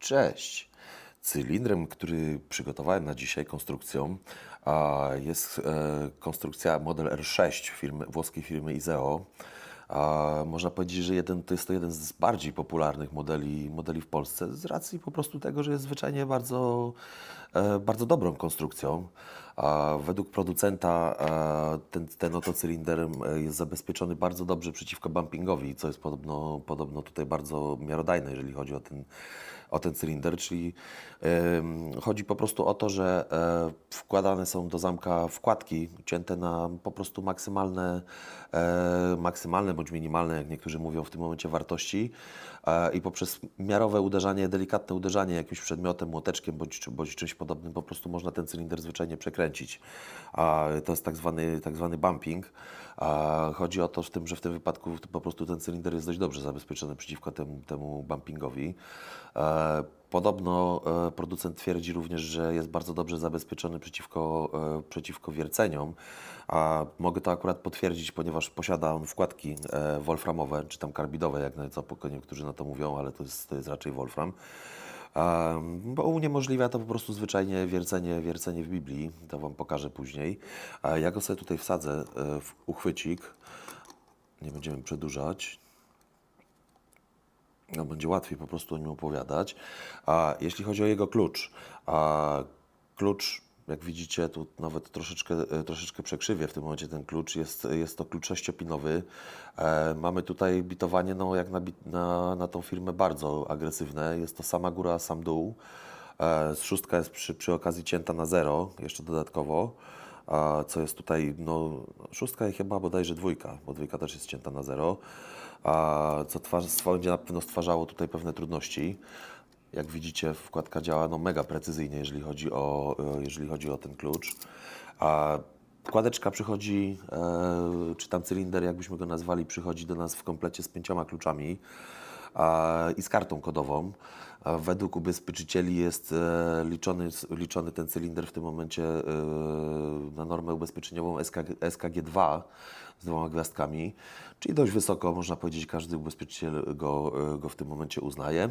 Cześć. Cylindrem, który przygotowałem na dzisiaj konstrukcją, jest e, konstrukcja model R6 firmy, włoskiej firmy Iseo. A, można powiedzieć, że jeden, to jest to jeden z bardziej popularnych modeli, modeli w Polsce z racji po prostu tego, że jest zwyczajnie bardzo, e, bardzo dobrą konstrukcją. Według producenta e, ten, ten oto cylinder e, jest zabezpieczony bardzo dobrze przeciwko bumpingowi, co jest podobno, podobno tutaj bardzo miarodajne, jeżeli chodzi o ten, o ten cylinder, czyli chodzi po prostu o to, że e, wkładane są do zamka wkładki cięte na po prostu maksymalne, maksymalne bądź minimalne, jak niektórzy mówią w tym momencie, wartości i poprzez miarowe uderzanie, delikatne uderzanie jakimś przedmiotem, młoteczkiem bądź, bądź czymś podobnym po prostu można ten cylinder zwyczajnie przekręcić. A to jest tak zwany, tak zwany bumping. A chodzi o to w tym, że w tym wypadku po prostu ten cylinder jest dość dobrze zabezpieczony przeciwko temu, temu bumpingowi. E, Podobno e, producent twierdzi również, że jest bardzo dobrze zabezpieczony przeciwko, e, przeciwko wierceniom, a mogę to akurat potwierdzić, ponieważ posiada on wkładki wolframowe, czy tam karbidowe, jak na co niektórzy na to mówią, ale to jest, to jest raczej wolfram. Bo uniemożliwia to po prostu zwyczajnie wiercenie, wiercenie w Biblii. To Wam pokażę później. Ja go sobie tutaj wsadzę e, w uchwycik. Nie będziemy przedłużać. No, będzie łatwiej po prostu o nim opowiadać. A jeśli chodzi o jego klucz, a klucz, jak widzicie, tu nawet troszeczkę, e, troszeczkę przekrzywię w tym momencie ten klucz. Jest, jest to klucz sześciopinowy. E, mamy tutaj bitowanie, no jak na, na, na tą firmę, bardzo agresywne. Jest to sama góra, sam dół. E, szóstka jest przy, przy okazji cięta na zero, jeszcze dodatkowo. Co jest tutaj, no szóstka i chyba bodajże dwójka, bo dwójka też jest cięta na zero, co twarz, będzie na pewno stwarzało tutaj pewne trudności. Jak widzicie, wkładka działa no, mega precyzyjnie, jeżeli chodzi o, e, jeżeli chodzi o ten klucz. A wkładeczka przychodzi, e, czy tam cylinder, jakbyśmy go nazwali, przychodzi do nas w komplecie z pięcioma kluczami i z kartą kodową. Według ubezpieczycieli jest e, liczony, liczony ten cylinder w tym momencie e, na normę ubezpieczeniową SKG, SKG2 z dwoma gwiazdkami, czyli dość wysoko, można powiedzieć, każdy ubezpieczyciel go, e, go w tym momencie uznaje.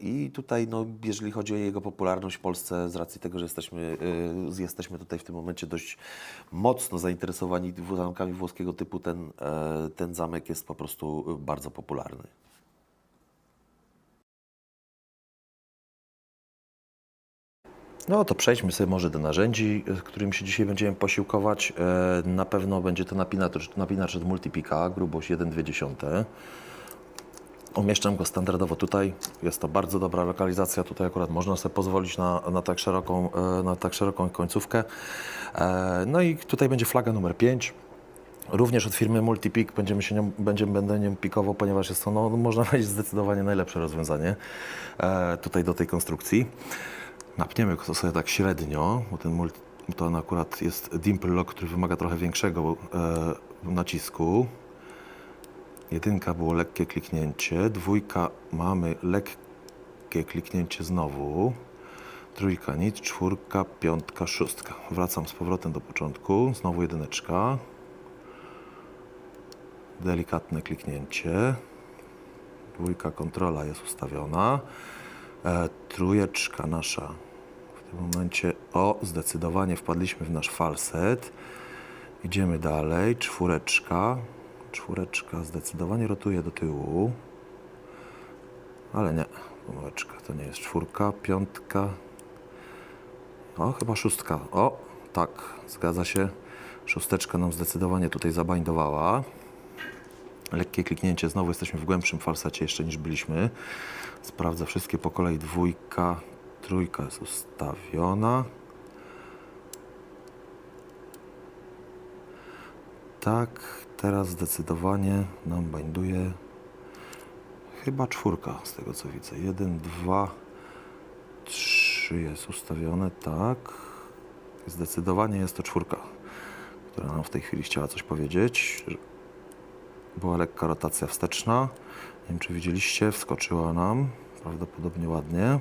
I tutaj, no, jeżeli chodzi o jego popularność w Polsce, z racji tego, że jesteśmy, jesteśmy tutaj w tym momencie dość mocno zainteresowani zamkami włoskiego typu, ten, ten zamek jest po prostu bardzo popularny. No to przejdźmy sobie może do narzędzi, którymi się dzisiaj będziemy posiłkować. E, Na pewno będzie to napinacz, napinacz od Multipika, grubość 1,2. Umieszczam go standardowo tutaj. Jest to bardzo dobra lokalizacja. Tutaj akurat można sobie pozwolić na, na, tak, szeroką, e, na tak szeroką końcówkę. E, No i tutaj będzie flaga numer 5. Również od firmy Multipik będziemy się nią, będziemy, będę nią pikował, ponieważ jest to, no, można powiedzieć, zdecydowanie najlepsze rozwiązanie tutaj do tej konstrukcji. Napniemy go sobie tak średnio, bo ten multi, to akurat jest dimple lock, który wymaga trochę większego e, nacisku. Jedynka było lekkie kliknięcie, dwójka mamy lekkie kliknięcie znowu, trójka nic, czwórka, piątka, szóstka. Wracam z powrotem do początku, znowu jedyneczka. Delikatne kliknięcie. Dwójka kontrola jest ustawiona. E, trójeczka nasza. W tym momencie, o, zdecydowanie wpadliśmy w nasz falset. Idziemy dalej. Czwóreczka. Czwóreczka zdecydowanie rotuje do tyłu. Ale nie. Pomyłeczka. To nie jest czwórka. Piątka. O, chyba szóstka. O, tak. Zgadza się. Szósteczka nam zdecydowanie tutaj zabańdowała. Lekkie kliknięcie. Znowu jesteśmy w głębszym falsecie jeszcze niż byliśmy. Sprawdzę wszystkie po kolei. Dwójka. Trójka jest ustawiona. Tak, teraz zdecydowanie nam bańduje chyba czwórka z tego co widzę. Jeden, dwa, trzy jest ustawione, tak. Zdecydowanie jest to czwórka, która nam w tej chwili chciała coś powiedzieć. Była lekka rotacja wsteczna. Nie wiem czy widzieliście, wskoczyła nam prawdopodobnie ładnie.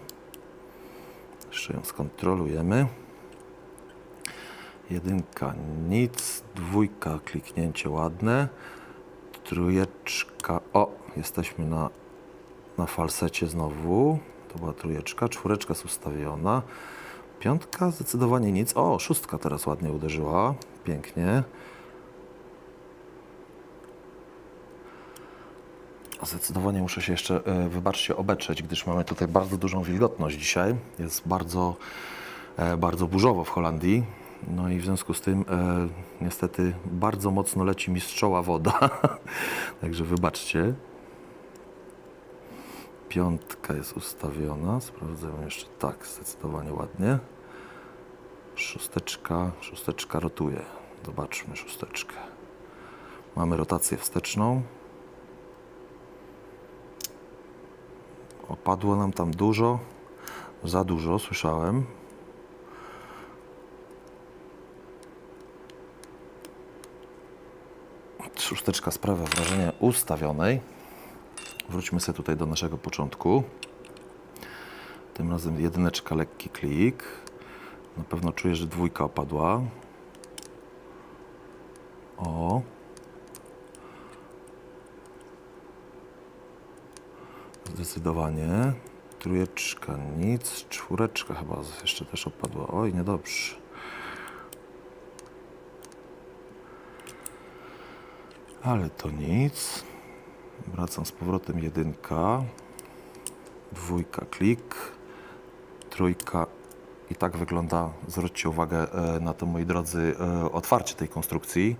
Jeszcze ją skontrolujemy. Jedynka nic, dwójka kliknięcie ładne, trójeczka, o, jesteśmy na na falsecie znowu. To była trójeczka, czwóreczka jest ustawiona. Piątka zdecydowanie nic. O, szóstka teraz ładnie uderzyła. Pięknie. Zdecydowanie muszę się jeszcze, e, wybaczcie, obetrzeć, gdyż mamy tutaj bardzo dużą wilgotność dzisiaj. Jest bardzo, e, bardzo burzowo w Holandii. No i w związku z tym e, niestety bardzo mocno leci mi z czoła woda. Także wybaczcie. Piątka jest ustawiona. Sprawdzę ją jeszcze tak, zdecydowanie ładnie. Szósteczka, szósteczka rotuje. Zobaczmy szósteczkę. Mamy rotację wsteczną. Opadło nam tam dużo, za dużo, słyszałem. Szósteczka sprawia wrażenie ustawionej. Wróćmy sobie tutaj do naszego początku. Tym razem jedyneczka, lekki klik. Na pewno czuję, że dwójka opadła. O. Zdecydowanie. Trójeczka nic. Czwóreczka chyba jeszcze też opadła. Oj, niedobrze. Ale to nic. Wracam z powrotem jedynka. Dwójka klik. Trójka. I tak wygląda, zwróćcie uwagę e, na to, moi drodzy, e, otwarcie tej konstrukcji.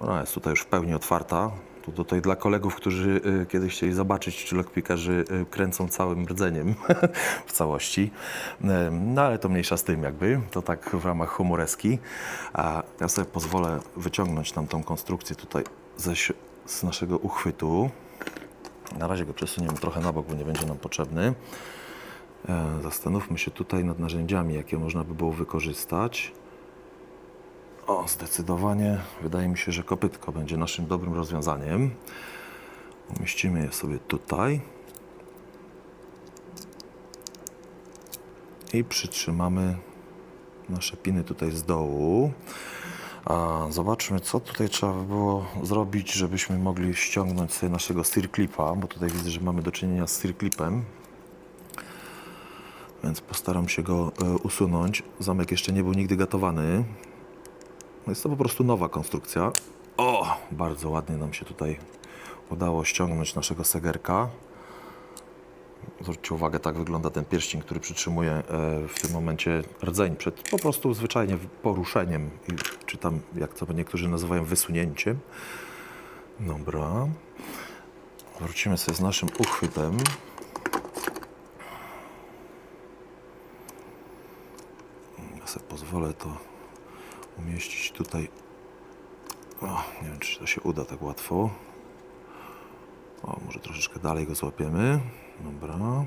Ona jest tutaj już w pełni otwarta. Tu tutaj dla kolegów, którzy e, kiedyś chcieli zobaczyć, czy lockpickerzy e, kręcą całym rdzeniem w całości. E, No ale to mniejsza z tym jakby, to tak w ramach humoreski. A ja sobie pozwolę wyciągnąć nam tą konstrukcję tutaj ze, z naszego uchwytu. Na razie go przesuniemy trochę na bok, bo nie będzie nam potrzebny. E, Zastanówmy się tutaj nad narzędziami, jakie można by było wykorzystać. O, zdecydowanie wydaje mi się, że kopytko będzie naszym dobrym rozwiązaniem. Umieścimy je sobie tutaj. I przytrzymamy nasze piny tutaj z dołu. A zobaczmy, co tutaj trzeba by było zrobić, żebyśmy mogli ściągnąć sobie naszego steer clipa, bo tutaj widzę, że mamy do czynienia z steer clipem. Więc postaram się go e, usunąć. Zamek jeszcze nie był nigdy gatowany. Jest to po prostu nowa konstrukcja. O, bardzo ładnie nam się tutaj udało ściągnąć naszego segerka. Zwróćcie uwagę, tak wygląda ten pierścień, który przytrzymuje e, w tym momencie rdzeń przed po prostu zwyczajnie poruszeniem, czy tam, jak to niektórzy nazywają, wysunięciem. Dobra. Wrócimy sobie z naszym uchwytem. Ja sobie pozwolę to umieścić tutaj. O, nie wiem, czy to się uda tak łatwo. O, może troszeczkę dalej go złapiemy. Dobra.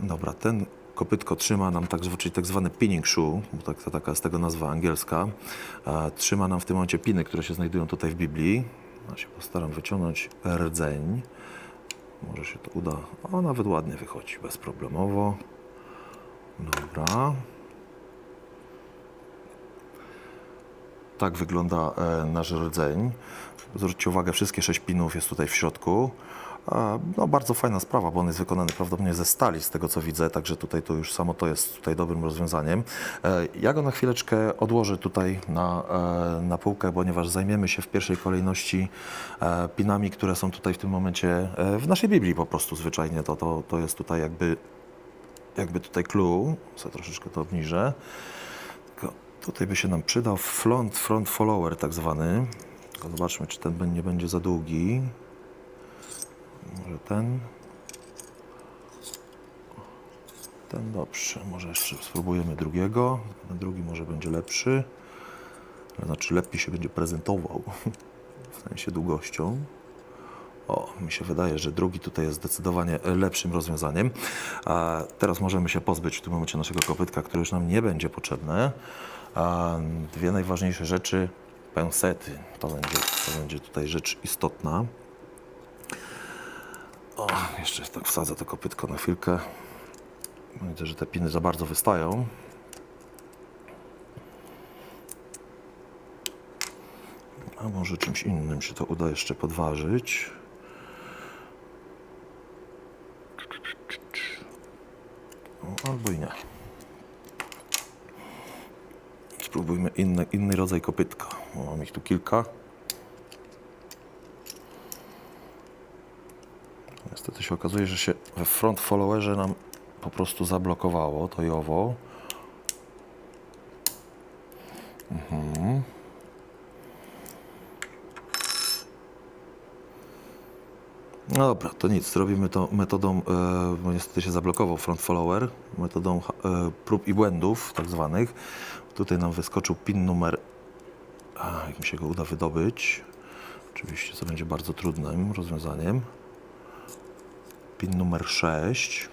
Dobra, ten kopytko trzyma nam tak, czyli tak zwany pinning shoe, bo tak, to taka jest tego nazwa angielska. E, trzyma nam w tym momencie piny, które się znajdują tutaj w Biblii. Ja się postaram wyciągnąć rdzeń. Może się to uda. O, nawet ładnie wychodzi, bezproblemowo. Dobra. Tak wygląda e, nasz rdzeń. Zwróćcie uwagę, wszystkie sześć pinów jest tutaj w środku. E, no, bardzo fajna sprawa, bo on jest wykonany prawdopodobnie ze stali, z tego co widzę, także tutaj to już samo to jest tutaj dobrym rozwiązaniem. E, ja go na chwileczkę odłożę tutaj na, na półkę, ponieważ zajmiemy się w pierwszej kolejności pinami, które są tutaj w tym momencie w naszej Biblii po prostu zwyczajnie. To, to, to jest tutaj jakby, jakby tutaj clue. Sobie troszeczkę to obniżę. Tutaj by się nam przydał front, front follower tak zwany. Zobaczmy, czy ten nie będzie za długi. Może ten. Ten dobrze. Może jeszcze spróbujemy drugiego. Ten drugi może będzie lepszy. Znaczy lepiej się będzie prezentował. W sensie długością. O, mi się wydaje, że drugi tutaj jest zdecydowanie lepszym rozwiązaniem. Teraz możemy się pozbyć w tym momencie naszego kopytka, które już nam nie będzie potrzebne. Dwie najważniejsze rzeczy, pensety. To będzie, to będzie tutaj rzecz istotna. O, jeszcze tak wsadzę to kopytko na chwilkę. Widzę, że te piny za bardzo wystają. A może czymś innym się to uda jeszcze podważyć. Albo i nie. Spróbujmy inny, inny rodzaj kopytka. Mam ich tu kilka. Niestety się okazuje, że się we front followerze nam po prostu zablokowało to i owo. No dobra, to nic, zrobimy to metodą, e, bo niestety się zablokował front follower, metodą e, prób i błędów tak zwanych. Tutaj nam wyskoczył pin numer, jak mi się go uda wydobyć, oczywiście co będzie bardzo trudnym rozwiązaniem. Pin numer 6.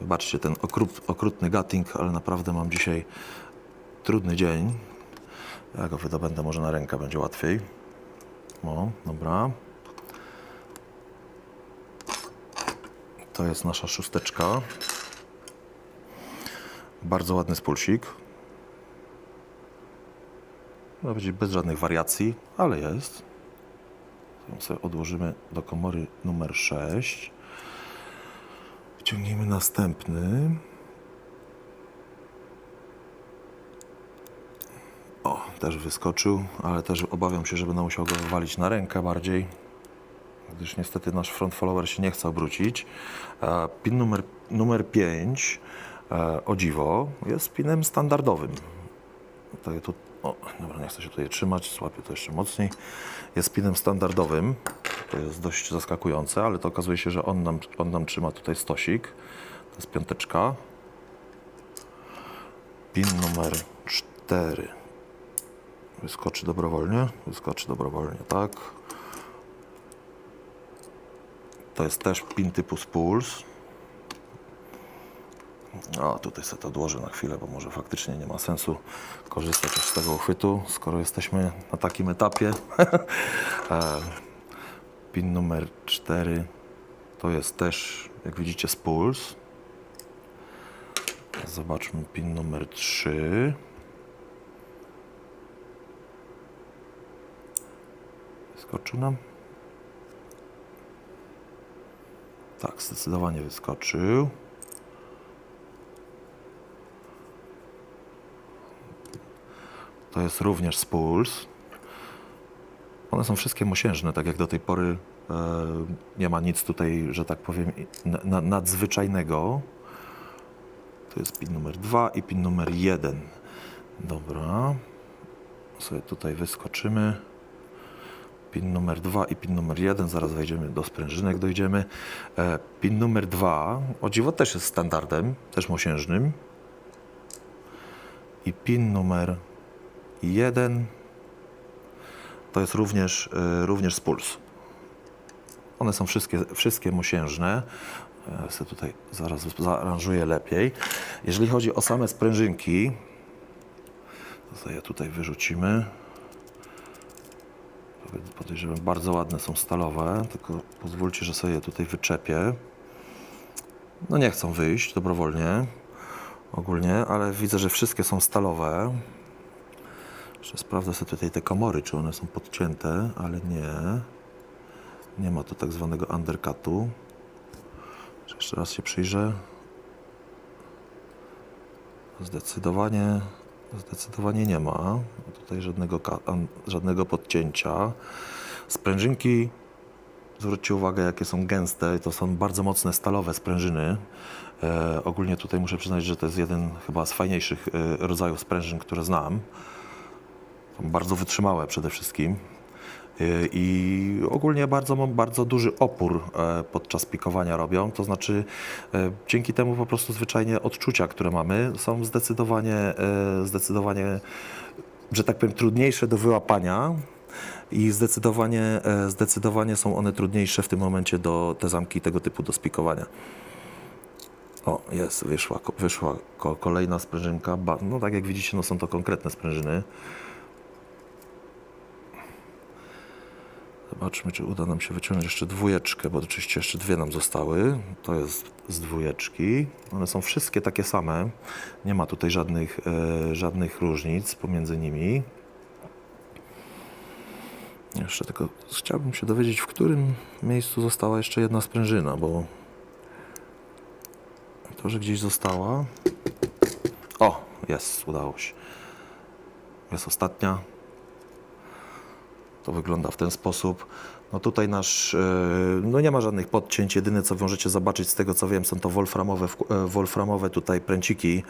Wybaczcie ten okrut, okrutny gutting, ale naprawdę mam dzisiaj trudny dzień. Ja go wydobędę może na rękę, będzie łatwiej. O, dobra. To jest nasza szósteczka. Bardzo ładny spulsik. Ma być bez żadnych wariacji, ale jest. Sobie odłożymy do komory numer 6. Wyciągnijmy następny. O, też wyskoczył, ale też obawiam się, że będę musiał go wywalić na rękę bardziej, gdyż niestety nasz front follower się nie chce obrócić. E, Pin numer, numer 5, e, o dziwo, jest pinem standardowym. To tu, o, dobra, nie chcę się tutaj trzymać, złapię to jeszcze mocniej. Jest pinem standardowym, to jest dość zaskakujące, ale to okazuje się, że on nam, on nam trzyma tutaj stosik. To jest piąteczka. Pin numer 4. Wyskoczy dobrowolnie, wyskoczy dobrowolnie, tak. To jest też pin typu Spools. O, tutaj sobie to odłożę na chwilę, bo może faktycznie nie ma sensu korzystać z tego uchwytu, skoro jesteśmy na takim etapie. E, pin numer 4 to jest też, jak widzicie, Spools. Zobaczmy pin numer 3. Wyskoczył nam? Tak, zdecydowanie wyskoczył. To jest również Spools. One są wszystkie mosiężne, tak jak do tej pory e, nie ma nic tutaj, że tak powiem, na, na, nadzwyczajnego. To jest pin numer 2 i pin numer 1. Dobra. Sobie tutaj wyskoczymy. Pin numer 2 i pin numer 1. Zaraz wejdziemy do sprężynek, dojdziemy. E, pin numer 2, o dziwo też jest standardem, też mosiężnym. I pin numer 1 to jest również, e, również z puls. One są wszystkie, wszystkie mosiężne. Ja sobie tutaj zaraz zaaranżuję lepiej. Jeżeli chodzi o same sprężynki, to sobie tutaj wyrzucimy. Podejrzewam, bardzo ładne są stalowe, tylko pozwólcie, że sobie je tutaj wyczepię. No nie chcą wyjść dobrowolnie, ogólnie, ale widzę, że wszystkie są stalowe. Jeszcze sprawdzę sobie tutaj te komory, czy one są podcięte, ale nie. Nie ma tu tak zwanego undercutu. Jeszcze raz się przyjrzę. Zdecydowanie, zdecydowanie nie ma tutaj żadnego, żadnego podcięcia. Sprężynki, zwróćcie uwagę, jakie są gęste. To są bardzo mocne stalowe sprężyny. E, ogólnie tutaj muszę przyznać, że to jest jeden chyba z fajniejszych e, rodzajów sprężyn, które znam. Są bardzo wytrzymałe przede wszystkim. I ogólnie bardzo, bardzo duży opór e, podczas pikowania robią. To znaczy, e, dzięki temu po prostu zwyczajnie odczucia, które mamy, są zdecydowanie, e, zdecydowanie, że tak powiem, trudniejsze do wyłapania. I zdecydowanie, zdecydowanie są one trudniejsze w tym momencie do te zamki tego typu do spikowania. O, jest, wyszła, wyszła ko- kolejna sprężynka. No tak jak widzicie, no są to konkretne sprężyny. Zobaczmy, czy uda nam się wyciągnąć jeszcze dwójeczkę, bo oczywiście jeszcze dwie nam zostały. To jest z dwójeczki. One są wszystkie takie same. Nie ma tutaj żadnych, e, żadnych różnic pomiędzy nimi. Jeszcze tylko chciałbym się dowiedzieć, w którym miejscu została jeszcze jedna sprężyna, bo Państwa, że gdzieś została. O, jest, udało się. Jest ostatnia. To wygląda w ten sposób. No tutaj nasz, e, no nie ma żadnych podcięć, jedyne co możecie zobaczyć z tego co wiem są to wolframowe, e, wolframowe tutaj pręciki,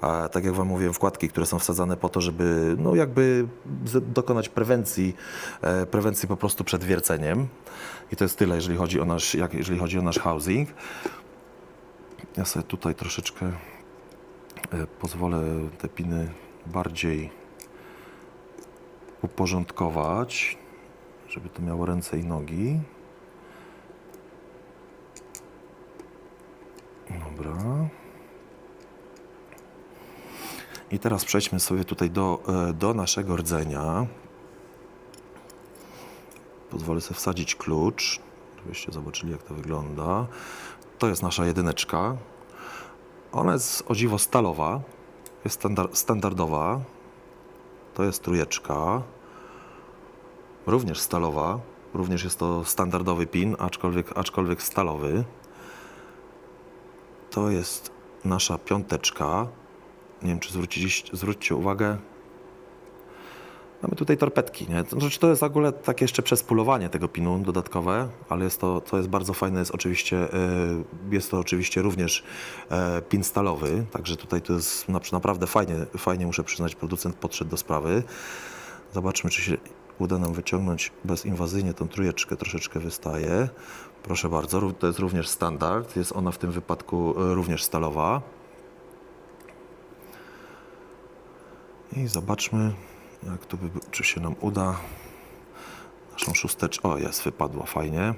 a tak jak Wam mówiłem wkładki, które są wsadzane po to, żeby no jakby dokonać prewencji, e, prewencji po prostu przed wierceniem. I to jest tyle, jeżeli chodzi o nasz, jeżeli chodzi o nasz housing. Ja sobie tutaj troszeczkę pozwolę te piny bardziej uporządkować, żeby to miało ręce i nogi. Dobra. I teraz przejdźmy sobie tutaj do, e, do naszego rdzenia. Pozwolę sobie wsadzić klucz, żebyście zobaczyli jak to wygląda. To jest nasza jedyneczka. Ona jest o dziwo stalowa, jest standar- standardowa. To jest trójeczka, również stalowa. Również jest to standardowy pin, aczkolwiek, aczkolwiek stalowy. To jest nasza piąteczka. Nie wiem, czy zwróciliście, zwróćcie uwagę. Mamy tutaj torpedki, nie? Znaczy to jest w ogóle takie jeszcze przespulowanie tego pinu dodatkowe, ale jest to, co jest bardzo fajne, jest oczywiście, e, jest to oczywiście również e, pin stalowy, także tutaj to jest na- naprawdę fajnie, fajnie muszę przyznać, producent podszedł do sprawy. Zobaczmy, czy się uda nam wyciągnąć bezinwazyjnie tą trójeczkę, troszeczkę wystaje. Proszę bardzo, to jest również standard, jest ona w tym wypadku e, również stalowa. I zobaczmy, jak to by, czy się nam uda. Naszą szósteczkę. O, jest, wypadła fajnie.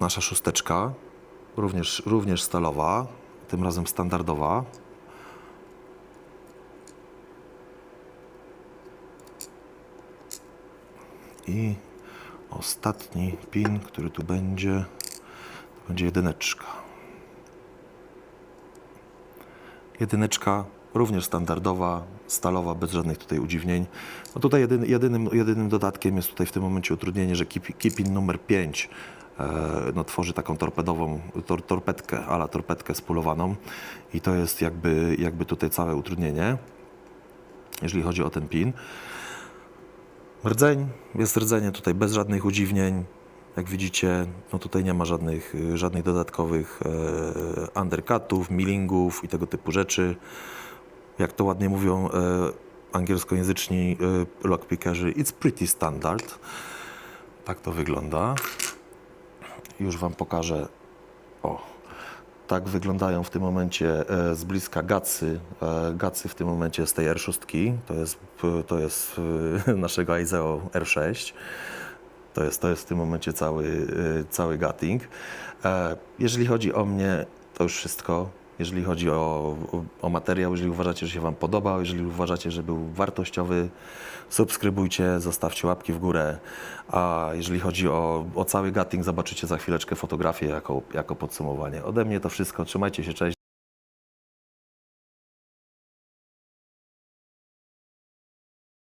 Nasza szósteczka, również, również stalowa, tym razem standardowa. I ostatni pin, który tu będzie, to będzie jedyneczka. Jedyneczka również standardowa, stalowa, bez żadnych tutaj udziwnień. No tutaj jedyny, jedynym, jedynym dodatkiem jest tutaj w tym momencie utrudnienie, że kip, kipin numer 5 e, no, tworzy taką torpedową, tor, torpedkę, ala torpedkę spulowaną i to jest jakby, jakby tutaj całe utrudnienie, jeżeli chodzi o ten pin. Rdzeń, jest rdzenie tutaj bez żadnych udziwnień. Jak widzicie, no tutaj nie ma żadnych, y, żadnych dodatkowych e, undercutów, millingów i tego typu rzeczy. Jak to ładnie mówią e, angielskojęzyczni e, lockpickerzy, it's pretty standard. Tak to wygląda. Już Wam pokażę. O, tak wyglądają w tym momencie e, z bliska gacy. E, gacy w tym momencie z tej R6. To jest, to jest e, naszego Aizeo R6. To jest, to jest w tym momencie cały, cały gutting. E, Jeżeli chodzi o mnie, to już wszystko. Jeżeli chodzi o, o, materiał, jeżeli uważacie, że się Wam podobał, jeżeli uważacie, że był wartościowy, subskrybujcie, zostawcie łapki w górę. A jeżeli chodzi o, o cały gutting, zobaczycie za chwileczkę fotografię jako, jako podsumowanie. Ode mnie to wszystko. Trzymajcie się, cześć.